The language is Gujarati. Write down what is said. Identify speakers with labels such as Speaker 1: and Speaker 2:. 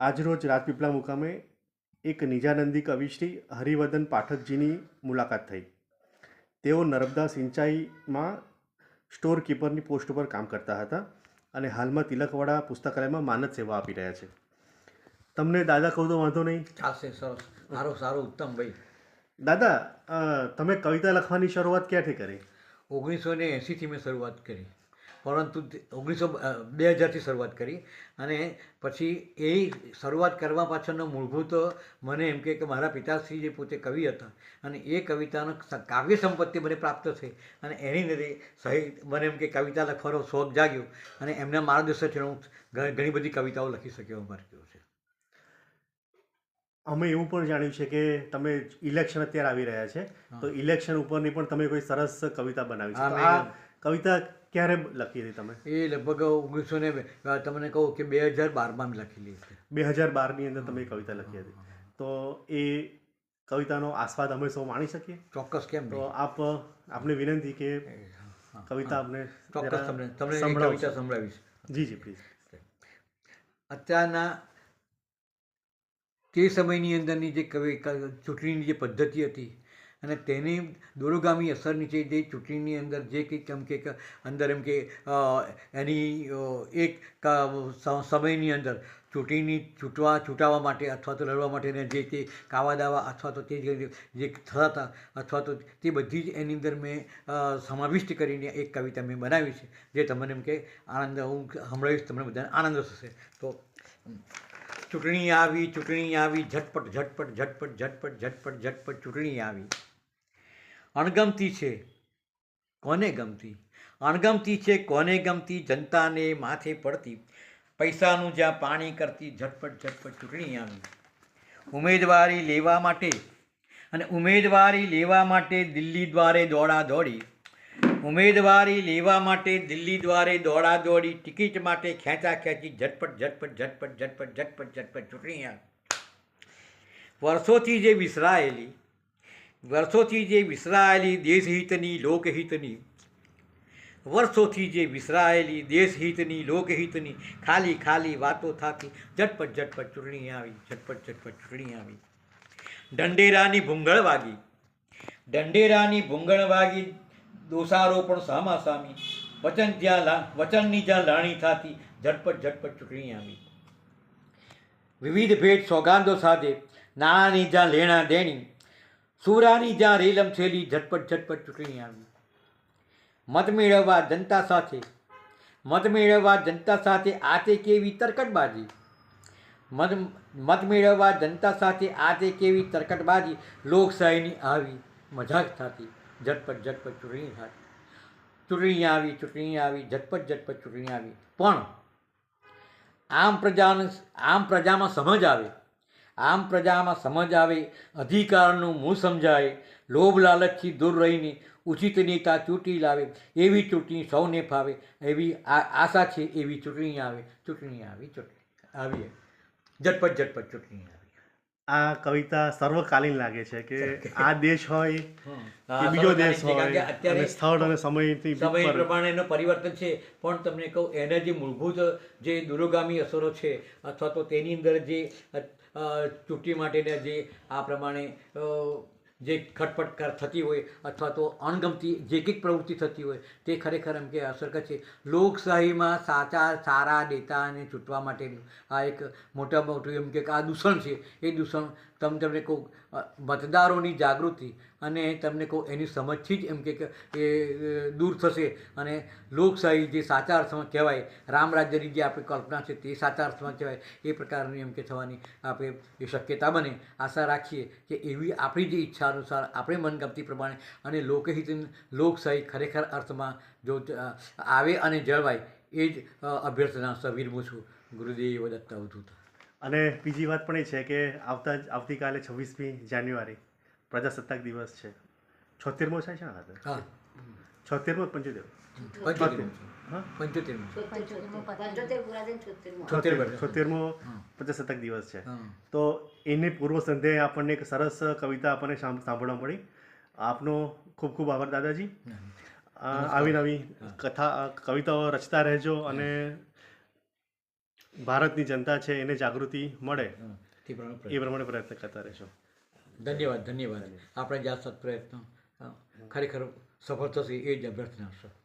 Speaker 1: આજરોજ રાજપીપળા મુકામે એક નિજાનંદી કવિશ્રી હરિવર્ધન પાઠકજીની મુલાકાત થઈ. તેઓ નર્મદા સિંચાઈમાં સ્ટોર કીપરની પોસ્ટ ઉપર કામ કરતા હતા અને હાલમાં તિલકવાડા પુસ્તકાલયમાં માનદ સેવા આપી રહ્યા છે. તમને દાદા કહું તો વાંધો નહીં.
Speaker 2: ચાલશે સરસ. સારું સારું ઉત્તમ ભાઈ.
Speaker 1: દાદા તમે કવિતા લખવાની શરૂઆત ક્યાંથી કરી?
Speaker 2: ઓગણીસો ને એંસીથી મેં શરૂઆત કરી. પરંતુ ઓગણીસો બે હજારથી શરૂઆત કરી અને પછી એ શરૂઆત કરવા પાછળનો મૂળભૂત મને એમ કે મારા પિતાશ્રી જે પોતે કવિ હતા અને એ કવિતાનો કાવ્ય સંપત્તિ મને પ્રાપ્ત થઈ અને એની લીધે સહિત મને એમ કે કવિતા લખવાનો શોખ જાગ્યો અને એમના માર્ગદર્શનથી હું ઘણી બધી કવિતાઓ લખી શક્યો મારે કેવું છે.
Speaker 1: અમે એવું પણ જાણ્યું છે કે તમે ઇલેક્શન અત્યારે આવી રહ્યા છે. તો ઇલેક્શન ઉપરની પણ તમે કોઈ સરસ કવિતા બનાવી છે. કવિતા ક્યારે લખી હતી તમે?
Speaker 2: એ લગભગ ઓગણીસો ને તમને કહું કે બે હજાર બારમાં મેં લખેલી હતી.
Speaker 1: બે હજાર બારની અંદર તમે કવિતા લખી હતી. તો એ કવિતાનો આસ્વાદ અમે સૌ માણી શકીએ?
Speaker 2: ચોક્કસ કેમ
Speaker 1: તો આપ આપને વિનંતી કે કવિતા આપને
Speaker 2: ચોક્કસ તમને તમને. કવિતા સંભળાવીશ.
Speaker 1: જી જી પ્લીઝ
Speaker 2: અત્યારના તે સમયની અંદરની જે કવિ ચૂંટણીની જે પદ્ધતિ હતી અને તેની દૂરોગામી અસર નીચે જે ચૂંટણીની અંદર જે કંઈક એમ કે અંદર એમ કે એની એક સમયની અંદર ચૂંટણીની ચૂંટવા, ચૂંટાવા માટે અથવા તો લડવા માટેને જે તે કાવા દાવા અથવા તો તે જે થતા અથવા તો તે બધી જ એની અંદર મેં સમાવિષ્ટ કરીને એક કવિતા મેં બનાવી છે, જે તમને એમ કે આનંદ, હું સંભળાવીશ, તમને બધાને આનંદ થશે. તો ચૂંટણી આવી ચૂંટણી આવી ઝટપટ ઝટપટ ઝટપટ ઝટપટ ઝટપટ ઝટપટ ચૂંટણી આવી. અણગમતી છે. કોને ગમતી? અણગમતી છે કોને ગમતી? જનતાને માથે પડતી. પૈસાનું જ્યાં પાણી કરતી ઝટપટ ઝટપટ ચૂંટણી આવી. ઉમેદવારી લેવા માટે અને ઉમેદવારી લેવા માટે દિલ્હી દ્વારે દોડા દોડી ઉમેદવારી લેવા માટે દિલ્હી દ્વારે દોડા દોડી ટિકિટ માટે ખેંચા ખેંચી ઝટપટ ઝટપટ ઝટપટ ઝટપટ ઝટપટ ઝટપટ ચૂંટણી આવી. વર્ષોથી જે વિસરાયેલી વર્ષોથી જે વિસરાયેલી દેશહિતની લોકહિતની, વર્ષોથી જે વિસરાયેલી દેશહિતની લોકહિતની, ખાલી ખાલી વાતો થતી, ઝટપટ ઝટપટ ચૂંટણી આવી, ઝટપટ ઝટપટ ચૂંટણી આવી. દંડેરાની ભૂંગળ વાગી દંડેરાની ભૂંગળ વાગી, દોષારોપણ સામા સામી વચન જ્યાં લા, વચનની જ્યાં લાણી થતી, ઝટપટ ઝટપટ ચૂંટણી આવી. વિવિધ ભેટ સોગાંદો સાથે, નાણાંની જ્યાં લેણા દેણી સુરાની જ્યાં રેલમ છેલી ઝટપટ ઝટપટ ચૂંટણી આવી. મત મેળવવા જનતા સાથે. મત મેળવવા જનતા સાથે આ તે કેવી તરકટબાજી? મત મત મેળવવા જનતા સાથે આ તે કેવી તરકટબાજી? લોકશાહીની આવી મજાક થતી. ઝટપટ ઝટપટ ચૂંટણી થતી. ચૂંટણી આવી ચૂંટણી આવી, ઝટપટ ઝટપટ ચૂંટણી આવી. પણ આમ પ્રજાને, આમ પ્રજામાં સમજ આવે. આમ પ્રજામાં સમજ આવે અધિકારનું મૂળ સમજાય લોભ લાલચથી દૂર રહીને ઉચિત નેતા ચૂંટી લાવે એવી ચૂંટણી સૌને ફાવે એવી આ આશા છે એવી ચૂંટણી આવે ચૂંટણી આવી ચૂંટણી આવી. ઝટપટ ઝટપટ ચૂંટણી આવે.
Speaker 1: આ કવિતા સર્વકાલીન લાગે છે કે આ દેશ હોય બીજો દેશ હોય
Speaker 2: અત્યારે
Speaker 1: સ્થળ અને સમયથી
Speaker 2: સમય પ્રમાણે એનું પરિવર્તન છે પણ તમને કહું એના જે મૂળભૂત જે દુરોગામી અસરો છે અથવા તો તેની અંદર જે ચૂંટણી માટેના જે આ પ્રમાણે જે ખટપટ થતી હોય અથવા તો અણગમતી જે કંઈક પ્રવૃત્તિ થતી હોય તે ખરેખર એમ કે અસર કરે છે. લોકશાહીમાં સાચા સારા નેતાને ચૂંટવા માટેનું આ એક મોટા મોટું એમ કે આ દૂષણ છે. એ દૂષણ તમ તમને કહું મતદારોની જાગૃતિ અને તમને કહું, એની સમજથી જ એમ કે એ દૂર થશે. અને લોકશાહી જે સાચા અર્થમાં કહેવાય, રામ રાજ્યની જે આપણી કલ્પના છે તે સાચા અર્થમાં કહેવાય, એ પ્રકારની એમ કે થવાની આપણે એ શક્યતા બને. આશા રાખીએ કે એવી આપણી જે ઈચ્છા અનુસાર આપણે મનગમતી પ્રમાણે અને લોકહિત લોકશાહી ખરેખર અર્થમાં જો આવે અને જળવાય, એ જ અભ્યર્થના સવિરમું છું. ગુરુદેવ દત્ત અવધૂત
Speaker 1: અને બીજી વાત પણ એ છે કે આવતા આવતીકાલે છવ્વીસમી જાન્યુઆરી પ્રજાસત્તાક દિવસ છે. છોતેરમો છે શા ખાતે
Speaker 2: હા.
Speaker 1: છોતેરમો પંચોતેર
Speaker 3: છોતેરમું.
Speaker 1: પ્રજાસત્તાક દિવસ છે. તો એની પૂર્વ સંધ્યાએ આપણને એક સરસ કવિતા આપણને સાંભળવા મળી. આપનો ખૂબ ખૂબ આભાર દાદાજી. આવી નવી કથા કવિતાઓ રચતા રહેજો અને ભારતની જનતા છે એને જાગૃતિ મળે એ પ્રમાણે પ્રયત્ન કરતા રહેશો
Speaker 2: ધન્યવાદ ધન્યવાદ. આપણે જ્યાં આ સત્પ્રયત્ન ખરેખર સફળ થશે એ જ અભ્યર્થના છે.